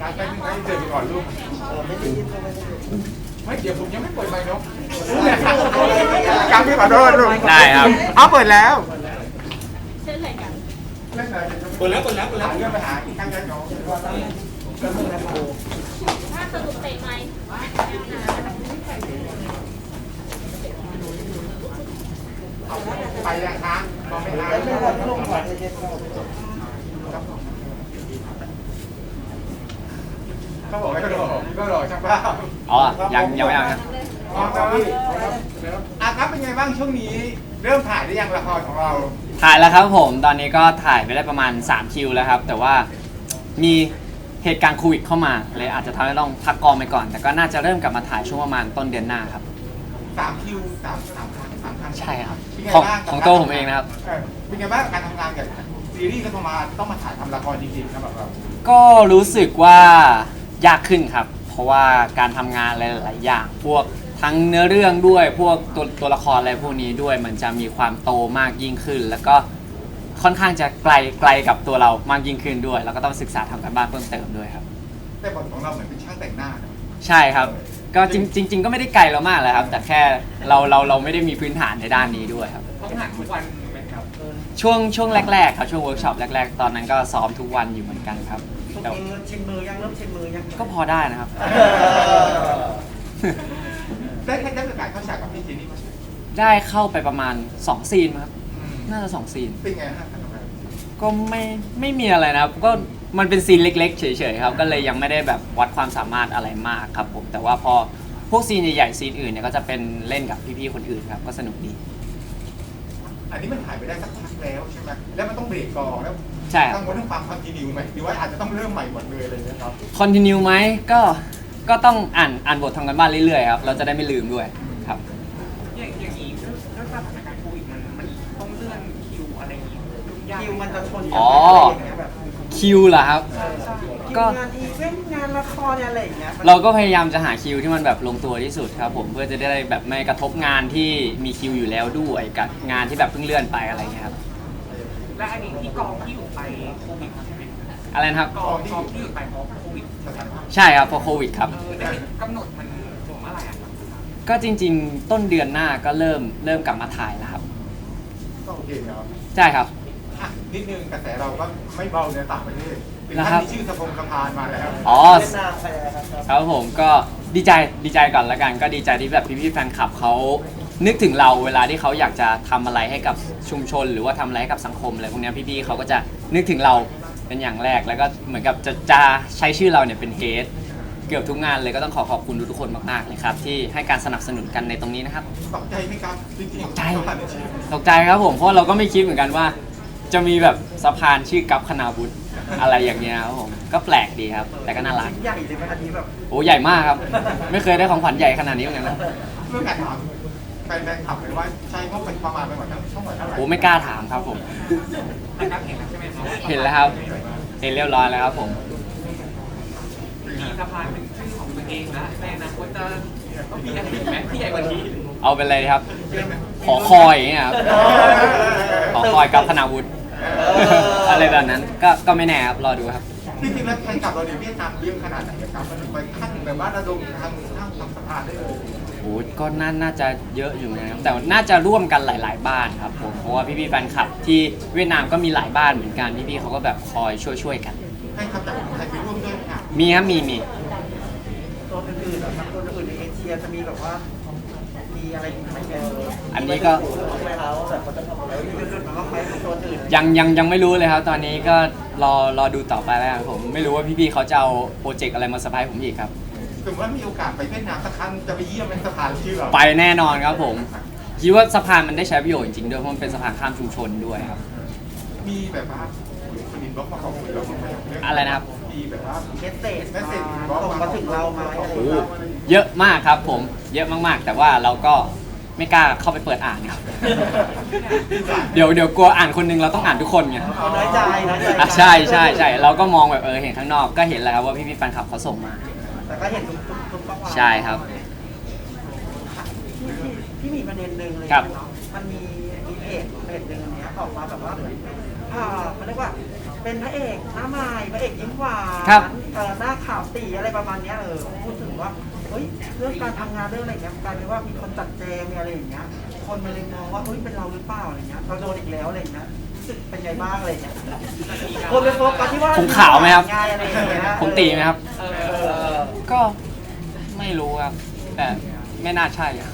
การไปที่ไหนเจอก่อนลูกเออไม่ได้ยินก็ไม่ได้ยินไม่เดี๋ยวผมยังไม่เปิดไมค์เนาะการพี่ขอโทษลูกได้ครับเอาเปิดแล้วเช่นอะไรกันเล่นอะไรเปิดแล้วเปิดแล้วเปิดแล้วเรื่องปัญหาอีกครั้งแล้วเนาะถ้าสรุปเตะไหมไปยังคะมองไม่ทันแล้วไม่วันลง ก่อนจะเย็นก่อนเขาบอกให้ก็รอก็รอช่างภาพอ๋อ ยัง ยังไม่ยังครับอ๋อครับพี่อะครับเป็นไงบ้างช่วงนี้ เริ่มถ่ายได้ยังละครของเรา ถ่ายแล้วครับผม ตอนนี้ก็ถ่ายไปได้ประมาณ 3 คิวแล้วครับ แต่ว่ามีเหตุการณ์โควิดเข้ามา เลยอาจจะทำให้ต้องพักกองไปก่อน แต่ก็น่าจะเริ่มกลับมาถ่ายช่วงประมาณต้นเดือนหน้าครับ สามคิวสามสามครั้งสามครั้งใช่ครับ เป็นไงของบ้าของตัวผมเองนะครับ เออเป็นไงบ้างการทำงานกับซีรีส์ก็ต้องมาต้องมาถ่ายทำละครจริงๆสำหรับเรา ก็รู้สึกว่า ยากขึ้นครับ เพราะว่าการทำงานหลาย ๆ อย่าง พวกทั้งเนื้อเรื่องด้วยพวกตัวตัวละครอะไรพวกนี้ด้วยมันจะมีความโตมากยิ่งขึ้น แล้วก็ค่อนข้างจะไกลไกลกับตัวเรามากยิ่งขึ้นด้วย แล้วก็ต้องศึกษาทำกันบ้านเพิ่มเติมด้วยครับ แต่บทของเราเหมือนเป็นช่างแต่งหน้านะ ใช่ครับ ก็จริงจริง ๆ ก็ไม่ได้ไกลเรามากเลยครับ แต่แค่เราเราเราไม่ได้มีพื้นฐานในด้านนี้ด้วยครับ ต้องหันทุกวันไหมครับ ช่วงช่วงแรก ๆ ครับช่วงเวิร์กช็อปแรก ๆ ตอนนั้นก็ซ้อมทุกวันอยู่เหมือนกันครับ ทุกแต่มือชินมือยังเริ่มชินมือยังก็พอได้นะครับเออได้ได้ได้โอกาสเข้าฉากกับพี่เจนี่ไหมได้เข้าไปประมาณ 2 ซีนครับ น่าจะ 2 ซีน เป็นไงฮะการทำงานก็ไม่ไม่มีอะไรนะครับ ก็มันเป็นซีนเล็ก ๆ เฉยๆครับ ก็เลยยังไม่ได้แบบวัดความสามารถอะไรมากครับผม แต่ว่าพอพวกซีนใหญ่ๆซีนอื่นเนี่ยก็จะเป็นเล่นกับพี่ๆคนอื่นครับ ก็สนุกดี อันนี้มันถ่ายไปได้สักพักแล้วใช่ไหมแล้วมันต้องเบรกก่อนแล้วใช่ครับกังวลเรื่องความคอนติเนียไหมหรือว่าอาจจะต้องเริ่มใหม่หมดเลยอะไรอย่างเงี้ยครับ คอนติเนียไหมก็ก็ต้องอ่านอ่านบททำกันบ้านเรื่อยๆครับเราจะได้ไม่ลืมด้วยครับ อย่างอย่างนี้ด้วยด้วยสถานการณ์โควิดมันมันต้องเลื่อนคิวอะไรอย่างงี้ยุ่งยากคิวมันจะชนอ๋อกันอะไรอย่างเงี้ยแบบคิวเหรอครับคิว ก็งานอีเวนต์งานละครอะไรอย่างเงี้ยมันเราก็พยายามจะหาคิวที่มันแบบลงตัวที่สุดครับผมเพื่อจะได้แบบไม่กระทบงานที่มีคิวอยู่แล้วด้วยกับงานที่แบบเพิ่งเลื่อนไปอะไรเงี้ยครับและอันนี้ที่กองที่อยู่ไปโควิดใช่ไหมอะไรนะครับกองกองที่อยู่ไปเพราะโควิดสถานภาพใช่ครับเพราะโควิดครับเออแต่กำหนดมันถึงเมื่อไหร่อะครับก็จริง ๆ ต้นเดือนหน้าก็เริ่มเริ่มกลับมาถ่ายแล้วครับก็โอเคเนาะใช่ครับอะนิดนึงกระแสเราก็ไม่เบาในต่างประเทศถึง นะคขั้รันบมีชื่อสะพงสะพานมาแล้วอ๋อ เวียดนามไปอะไรครับครับผมก็ดีใจดีใจก่อนละกัน ก็ดีใจที่แบบพี่ๆแฟนคลับเขานึกถึงเราเวลาที่เขาอยากจะทำอะไรให้กับชุมชน หรือว่าทำอะไรให้กับสังคมอะไรพวกเนี้ยพี่ๆเขาก็จะนึกถึงเราเป็นอย่างแรกแล้วก็เหมือนกับจะจะใช้ชื่อเราเนี่ยเป็นเฮดเกือบทุกงานเลยก็ต้องขอขอบคุณทุกๆคนมากๆเลยครับที่ให้การสนับสนุนกันในตรงนี้นะครับ ตกใจไหมครับจริงๆตกใจสะพานในชีวิตตกใจครับผมเพราะเราก็ไม่คิดเหมือนกันว่า จะมีแบบสะพานชื่อกัปคณาบุตร อะไรอย่างเงี้ยครับผมก็แปลกดีครับ แต่ก็น่ารักชิ้นใหญ่เลยไหมอันนี้แบบโอ้ใหญ่มากครับ ไม่เคยได้ของขวัญใหญ่ขนาดนี้เหมือนกันนะเรื่องการถามแฟนๆขับเลยว่าใช้งบเป็นประมาณไปหมดทั้งช่องหมดเท่าไหร่โอ้ไม่กล้าถามครับผมนะครับเห็นแล้วใช่ไหมครับเห็นแล้วครับ เห็นเรียบร้อยแล้วครับผม มีสะพานเป็นชื่อของตัวเองนะในอนาคตจะต้องมีอะไรอีกไหมที่ใหญ่กว่านี้เอาเป็นเลยครับ ขอคอยอย่างเงี้ยครับขอคอยกับคณาวุฒิ อะไรแบบนั้นก็ก็ไม่แน่ครับรอดูครับ จริงๆแล้วแฟนคลับเราเนี่ยเวียดนามเยอะขนาดไหนครับมันถึงไปขั้นแบบว่าระดมทางทางทำสะพานได้เลยโอ้ยก็น่าน่าจะเยอะอยู่นะครับแต่น่าจะร่วมกันหลาย ๆ บ้านครับผมเพราะว่าพี่ๆแฟนคลับที่เวียดนามก็มีหลายบ้านเหมือนกันพี่ๆเขาก็แบบคอยช่วยๆกัน ให้ขับจากไทยไปร่วมด้วยไหมครับมีครับมีมี ตัวอื่นๆนะครับตัวอื่นในเอเชียจะมีแบบว่ามีอะไรอีกไหมเอออันนี้ก็รู้ไหมครับว่าแบบเขาจะทำอะไรมีจุดๆมันต้องไปตัวอื่นยังยังยังไม่รู้เลยครับ ตอนนี้ก็รอรอดูต่อไปแล้วกันผมไม่รู้ว่าพี่ๆเขาจะเอาโปรเจกต์อะไรมาสปายผมอีกครับสมมติว่ามีโอกาสไปเวียดนามสักครั้งจะไปเยี่ยมเป็นสะพานชื่อเราไปแน่นอนครับผมคิดว่าสะพานมันได้ใช้ประโยชน์จริงๆด้วยเพราะมันเป็นสะพานข้ามชุมชนด้วยครับ มีแบบว่าคนอินบ็อกซ์มาขอบคุณเราบ้างไหมเงอะไรนะครับ มีแบบว่าๆเมสเซจเมสเซจมาส่งมาถึงเราไหมอะไรอย่างโอ้เงี้ยเยอะมากครับผมเยอะมากๆ แต่ว่าเราก็ไม่กล้าเข้าไปเปิดอ่านครับ เดี๋ยวเดี๋ยวกลัวอ่านคนหนึงเราต้องอ่านทุกคนไงเอาน้อยใจน้อยใจอะใช่ใช่ใช่เราก็มองแบบเออเห็นข้างนอกก็เห็นแล้วครับว่าพี่พี่ๆแฟนคลับเขาส่งมา แต่ก็เห็นทุกทุกทุกข้อความใช่ครับที่ที่ที่มีประเด็นหนึ่งเลยครับ เนาะมันมีมีเพจเพจหนึ่ง อันเนี้ยออกมาแบบว่าเหมือนอ่าเขาเรียกว่า เป็นพระเอกหน้าใหม่พระเอกยิ้มหวานครับ เออหน้าขาวตีอะไรประมาณเนี้ยเออพูดถึงว่าเฮ้ยเรื่องการทำงานเรื่องอะไรเงี้ยกลายเป็นว่ามีคนจัดแจงมีอะไรอย่างเงี้ย คนมันเลยมองว่าเฮ้ยเป็นเราหรือเปล่าอะไรเงี้ยเราโดนอีกแล้วอะไรเงี้ยรู้สึกเป็นไงบ้างอะไรเงี้ยคนเลยโฟกัสที่ว่าผมขาวไหมครับงานอะไรอย่างเงี้ยผมตีไหมครับ เอเอออก็ไม่รู้ครับ แต่ไม่น่าใช่อะ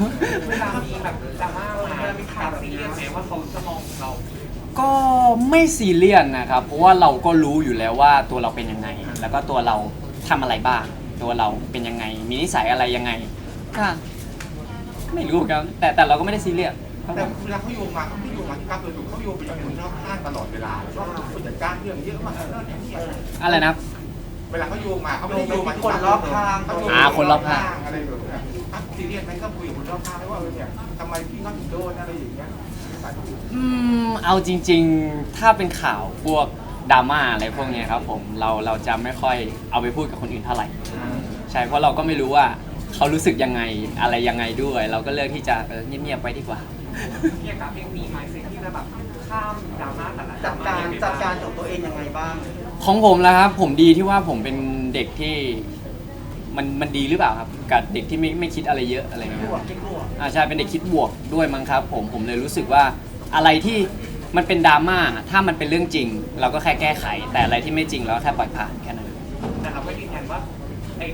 เวลามีแบบดราม่ามามีข่าวซีเรียสไหมว่าเขาจะมองเรา ก็ไม่ซีเรียสนะครับ เพราะว่าเราก็รู้อยู่แล้วว่าตัวเราเป็นยังไง แล้วก็ตัวเราทำอะไรบ้าง ตัวเราเป็นยังไง มีนิสัยอะไรยังไงก็ไม่รู้ครับแต่แต่เราก็ไม่ได้ซีเรียสครับแต่ผมเวลาเขาโยงมาเขาไม่โยงมาที่กล้ามโดยตรงเขาโยงไปจากคนรอบข้างตลอดเวลาว่าผู้จัดการเรื่องเยอะมากเรื่องนี้เนี่ยอะไรนะครับ เวลาเขาโยงมาเขาไม่ได้โยงมาที่คนรอบข้างเขาโยงอ่าคนรอบข้าง อะไรแบบเนี้ยอะซีเรียสไหมก็คุยกับคนรอบข้างไหมว่าเออเนี่ยทำไมพี่เขาถึงโดนอะไรอย่างเงี้ย อืมเอาจริง ๆ ถ้าเป็นข่าวพวกดราม่าอะไรพวกเนี้ยครับผมเราเราจะไม่ค่อยเอาไปพูดกับคนอื่นเท่าไหร่ ใช่เพราะเราก็ไม่รู้ว่าเขารู้สึกยังไงอะไรยังไงด้วย เราก็เลือกที่จะเออเงียบๆไปดีกว่าอย่างกับเพลงมีไมซ์เซ็ตที่จะแบบข้ามดราม่าแต่ละจัดการจัดการของตัวเองยังไงบ้างของผมแล้วครับผมดีที่ว่าผมเป็นเด็กที่มันมันดีหรือเปล่าครับกับเด็กที่ไม่ไม่คิดอะไรเยอะอะไรอย่างเงี้ยบวกคิดบวก อ่าใช่เป็นเด็กคิดบวกด้วยมั้งครับ ผมผมเลยรู้สึกว่าอะไรที่มันเป็นดราม่าถ้ามันเป็นเรื่องจริง เราก็แค่แก้ไข แต่อะไรที่ไม่จริงเราก็แค่ปล่อยผ่านแค่นั้นแต่เราก็ยืนยันว่าไอ้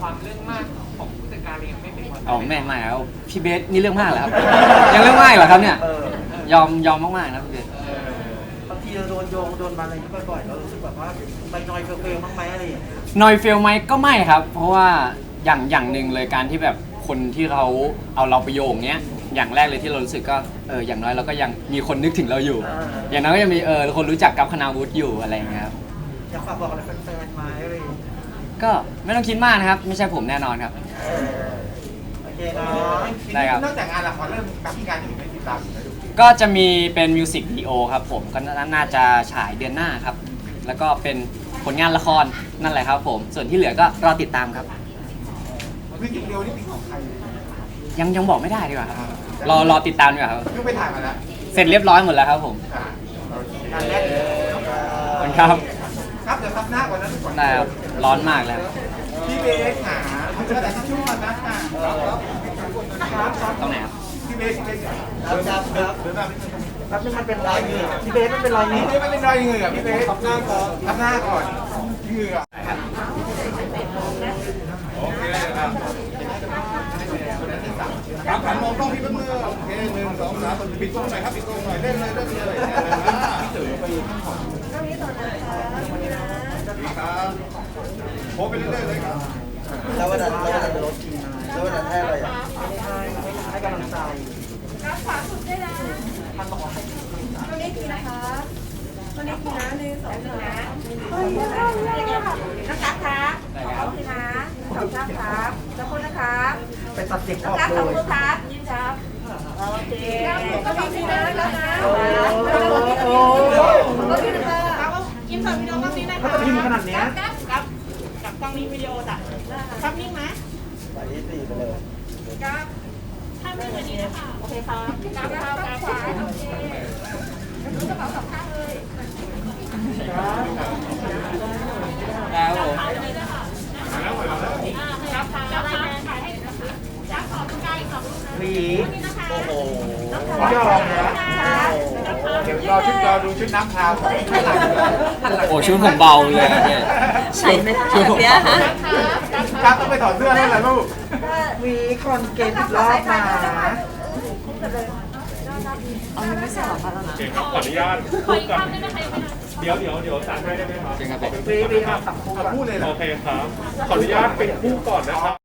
ความเรื่องมากของผู้จัดการเองไม่เป็นความอ๋อไม่ไม่แล้วพี่เบสนี่เรื่องมากเหรอครับ ยังเรื่องมากอีกเหรอครับเนี่ยเออยอมยอมมากๆนะพี่เบสบางทีเราโดนโยงโดนมาอะไรอย่างเงี้ยบ่อยๆเรารู้สึกแบบว่าไปนอยเฟลๆบ้างไหมอะไรอย่างเงี้ยนอยเฟลไหมก็ไม่ครับ เพราะว่าอย่างอย่างหนึ่งเลยการที่แบบ คนที่เขาเอาเราไปโยงเนี้ยอย่างแรกเลยที่เรารู้สึกก็เอออย่างน้อยเราก็ยังมีคนนึกถึงเราอยู่ อย่างน้อยก็ยังมีเออคนรู้จักกับคณาวุฒิอยู่อะไรอย่างเงี้ยครับอยากฝากบอกอะไรแฟนๆไหมอะไรอย่างเงี้ยก็ไม่ต้องคิดมากนะครับ ไม่ใช่ผมแน่นอนครับ โอเคเนาะได้ครับ นอกจากงานละครเริ่มกับมีงานอื่นในติดตามอยู่ไหมลูกก็จะมีเป็นมิวสิกวิดีโอครับผมก็น่าน่าจะฉายเดือนหน้าครับ แล้วก็เป็นผลงานละครนั่นแหละครับผม ส่วนที่เหลือก็รอติดตามครับ คือจริงเดียวนี่เป็นของใครยังยังบอกไม่ได้ดีกว่าครับรอรอติดตามดีกว่าครับเพิ่งไปถ่ายมาแล้วเสร็จเรียบร้อยหมดแล้วครับผมอ่าโอเคงานแรกเลยขอบคุณครับครับเดี๋ยวซับหน้าก่อนนะทุกคนได้ครับร้อนมากแล้ว พี่เบสหาเจอแต่ที่ช่วงนะค่ะครับครับตรงไหนครับพี่เบสพี่เบสครับครับครับเดินมาพี่แป๊บนึงมันเป็นรอยเหงื่อพี่เบสมันเป็นรอยเหงื่อเบสมันเป็นรอยเหงื่อพี่เบสทับหน้าก่อนทับหน้าก่อนเหงื่อโอเคครับครับ หันมองกล้องพี่เพื่อนโอเคหนึ่งสองสามปิดกล้องหน่อยครับปิดกล้องหน่อยเล่นเลยเล่นเลยพี่เต๋อไปข้างขวาครับโพสไปเรื่อยๆเลยครับแล้ววันนั้นแล้ววันนั้นรถกินแล้ววันนั้นให้อะไรอะให้กำลังใจตัวนี้กี่นะคะตัวนี้กี่นะหนึ่งสองสามเฮ้ยนะครับครับขอบคุณนะสองครับครับแล้วคนะครับ ตัดเด็กอนะอกครับเลขอบย คุณครับยิ้มครับโอเคก็ขอบคุณนะแล้วนะโอ้โหขอบคุณนะคะยิ้มใส่วิดีโอกล้องนี้หน่อยถ้าค่ะจะพิมพ์ขนาดเนี้ยกับกับกับกล้องนี้วิดีโอจ้ะครับนิ่งนะไปที่สี่ไปเลยกับถ้าไม่เหมือนนี้นะคะโอเคครับกับกับกับขวาโอเครู้กระเป๋าสองข้างเลยแล้วผม ถ่ายเลยด้วยค่ะอ่าครับค่ะอะไรแทนถ่ายให้จับขอบใกล้ขอบรูปนะ หวี นี่นะคะ โอ้โหยยออมมนะนะเดี๋ยวรอชุดรอดูชุดน้ำพราวของข้างหลังโอ้ชุดผมเบาเลยนะเนี่ยใช่ไหมชุดผมเบาครับต้องไปถอดเสื้อแล้วล่ะลูกหวีคอนเกตอีกรอบนะโอเคครับขออนุญาตขออีกภาพได้ไหมคะยังไม่ได้เดี๋ยวเดี๋ยวเดี๋ยวสั่งให้ได้ไหมครับจริงครับผมหวีหวีมาสับคู่พูดเลยเหรอโอเคครับขออนุญาตเป็นคู่ก่อนนะครับ